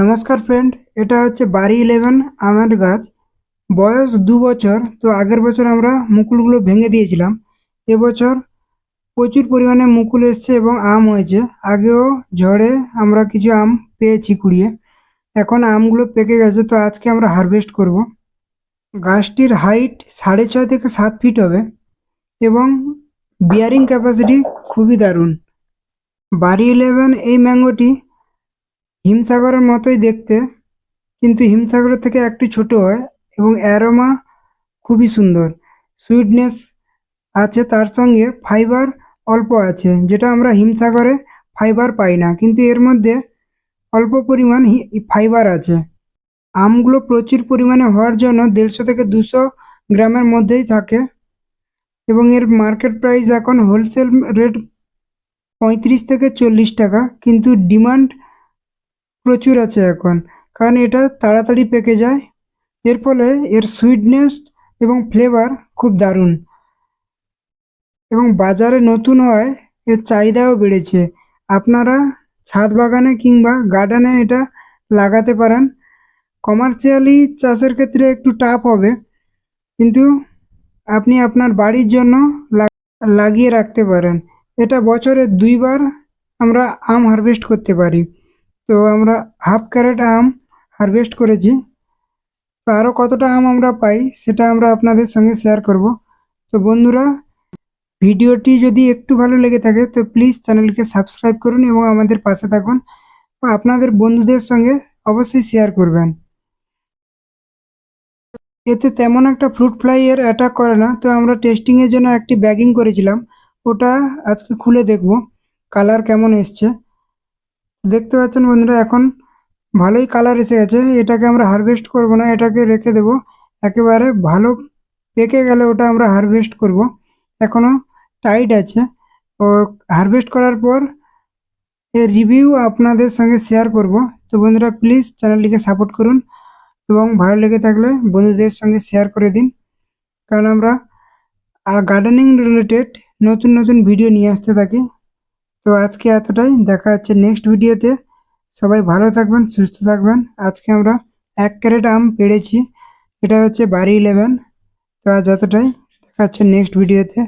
নমস্কার ফ্রেন্ড এটা হচ্ছে বাড়ি ইলেভেন আমের গাছ। বয়স দু বছর, তো আগের বছর আমরা মুকুলগুলো ভেঙে দিয়েছিলাম। এবছর প্রচুর পরিমাণে মুকুল এসছে এবং আম হয়েছে। আগেও ঝড়ে আমরা কিছু আম পেয়েছি কুড়িয়ে। এখন আমগুলো পেকে গেছে, তো আজকে আমরা হারভেস্ট করব। গাছটির হাইট সাড়ে ছয় থেকে সাত ফিট হবে এবং বিয়ারিং ক্যাপাসিটি খুবই দারুণ। বাড়ি ইলেভেন এই ম্যাঙ্গোটি হিমসাগরের মতোই দেখতে, কিন্তু হিমসাগরের থেকে একটু ছোট হয় এবং অ্যারোমা খুবই সুন্দর। সুইটনেস আছে তার সঙ্গে, ফাইবার অল্প আছে, যেটা আমরা হিমসাগরে ফাইবার পাই না, কিন্তু এর মধ্যে অল্প পরিমাণ ফাইবার আছে। আমগুলো প্রচুর পরিমাণে হওয়ার জন্য দেড়শো থেকে দুশো গ্রামের মধ্যেই থাকে এবং এর মার্কেট প্রাইস এখন হোলসেল রেট পঁয়ত্রিশ থেকে চল্লিশ টাকা, কিন্তু ডিমান্ড প্রচুর আছে এখন। কারণ এটা তাড়াতাড়ি পেকে যায়। এর ফলে এর সুইটনেস এবং ফ্লেভার খুব দারুণ। এবং বাজারে নতুন হয়, এর চাহিদাও বেড়েছে। আপনারা ছাদ বাগানে কিংবা গার্ডেনে এটা লাগাতে পারেন। কমার্শিয়ালি চাষের ক্ষেত্রে একটু টাফ হবে। কিন্তু আপনি আপনার বাড়ির জন্য লাগিয়ে রাখতে পারেন। এটা বছরে দুইবার আমরা আম হারভেস্ট করতে পারি। তো আমরা হাফ ক্যারেট আম হারভেস্ট করেছি। তো আরও কতটা আম আমরা পাই সেটা আমরা আপনাদের সঙ্গে শেয়ার করব। তো বন্ধুরা, ভিডিওটি যদি একটু ভালো লেগে থাকে, তো প্লিজ চ্যানেলকে সাবস্ক্রাইব করুন এবং আমাদের পাশে থাকুন। আপনাদের বন্ধুদের সঙ্গে অবশ্যই শেয়ার করবেন। এতে তেমন একটা ফ্রুট ফ্লাই এর অ্যাটাক করে না। তো আমরা টেস্টিংয়ের জন্য একটি ব্যাগিং করেছিলাম। ওটা আজকে খুলে দেখব। কালার কেমন এসছে। দেখতে পাচ্ছেন বন্ধুরা, এখন ভালোই কালার এসে গেছে। এটাকে আমরা হারভেস্ট করব না, এটাকে রেখে দেব। একেবারে ভালো পেকে গেলে ওটা আমরা হারভেস্ট করব। এখনও টাইট আছে। ও হারভেস্ট করার পর এর রিভিউ আপনাদের সঙ্গে শেয়ার করব। তো বন্ধুরা প্লিজ চ্যানেলটিকে সাপোর্ট করুন এবং ভালো লেগে থাকলে বন্ধুদের সঙ্গে শেয়ার করে দিন। কারণ আমরা গার্ডেনিং রিলেটেড নতুন নতুন ভিডিও নিয়ে আসতে থাকি। তো আজকে এতটাই। দেখা হচ্ছে নেক্সট ভিডিওতে সবাই ভালো থাকবেন, সুস্থ থাকবেন। আজকে আমরা এক ক্যারেট আম পেড়েছি। এটা হচ্ছে বাড়ি ইলেভেন তো আজ এতটাই। দেখা হচ্ছে নেক্সট ভিডিওতে